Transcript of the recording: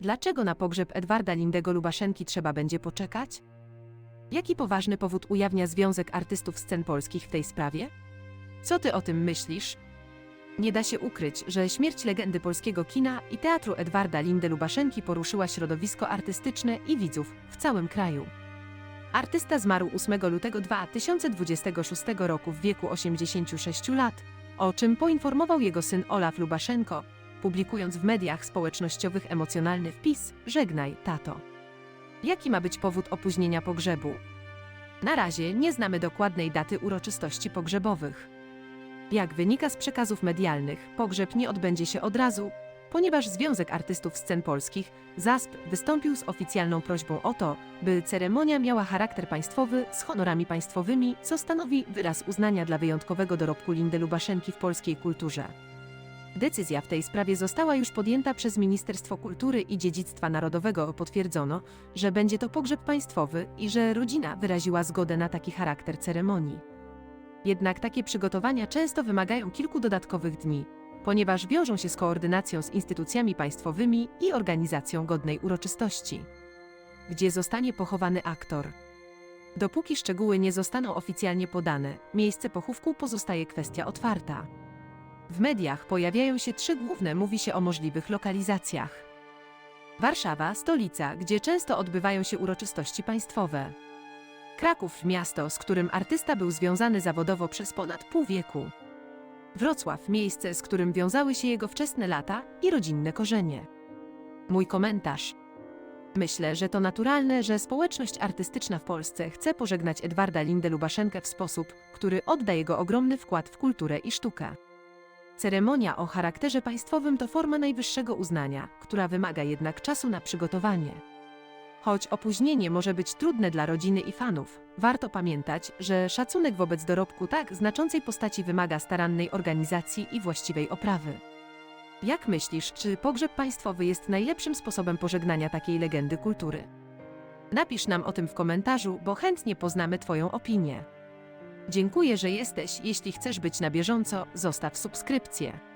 Dlaczego na pogrzeb Edwarda Lindego Lubaszenki trzeba będzie poczekać? Jaki poważny powód ujawnia Związek Artystów Scen Polskich w tej sprawie? Co ty o tym myślisz? Nie da się ukryć, że śmierć legendy polskiego kina i teatru Edwarda Lindy Lubaszenki poruszyła środowisko artystyczne i widzów w całym kraju. Artysta zmarł 8 lutego 2026 roku w wieku 86 lat, o czym poinformował jego syn Olaf Lubaszenko, publikując w mediach społecznościowych emocjonalny wpis Żegnaj, tato. Jaki ma być powód opóźnienia pogrzebu? Na razie nie znamy dokładnej daty uroczystości pogrzebowych. Jak wynika z przekazów medialnych, pogrzeb nie odbędzie się od razu, ponieważ Związek Artystów Scen Polskich, ZASP, wystąpił z oficjalną prośbą o to, by ceremonia miała charakter państwowy z honorami państwowymi, co stanowi wyraz uznania dla wyjątkowego dorobku Lindy Lubaszenki w polskiej kulturze. Decyzja w tej sprawie została już podjęta przez Ministerstwo Kultury i Dziedzictwa Narodowego. Potwierdzono, że będzie to pogrzeb państwowy i że rodzina wyraziła zgodę na taki charakter ceremonii. Jednak takie przygotowania często wymagają kilku dodatkowych dni, ponieważ wiążą się z koordynacją z instytucjami państwowymi i organizacją godnej uroczystości. Gdzie zostanie pochowany aktor? Dopóki szczegóły nie zostaną oficjalnie podane, miejsce pochówku pozostaje kwestia otwarta. W mediach pojawiają się trzy główne, mówi się o możliwych lokalizacjach. Warszawa, stolica, gdzie często odbywają się uroczystości państwowe. Kraków, miasto, z którym artysta był związany zawodowo przez ponad pół wieku. Wrocław, miejsce, z którym wiązały się jego wczesne lata i rodzinne korzenie. Mój komentarz. Myślę, że to naturalne, że społeczność artystyczna w Polsce chce pożegnać Edwarda Lindę Lubaszenkę w sposób, który odda jego ogromny wkład w kulturę i sztukę. Ceremonia o charakterze państwowym to forma najwyższego uznania, która wymaga jednak czasu na przygotowanie. Choć opóźnienie może być trudne dla rodziny i fanów, warto pamiętać, że szacunek wobec dorobku tak znaczącej postaci wymaga starannej organizacji i właściwej oprawy. Jak myślisz, czy pogrzeb państwowy jest najlepszym sposobem pożegnania takiej legendy kultury? Napisz nam o tym w komentarzu, bo chętnie poznamy Twoją opinię. Dziękuję, że jesteś. Jeśli chcesz być na bieżąco, zostaw subskrypcję.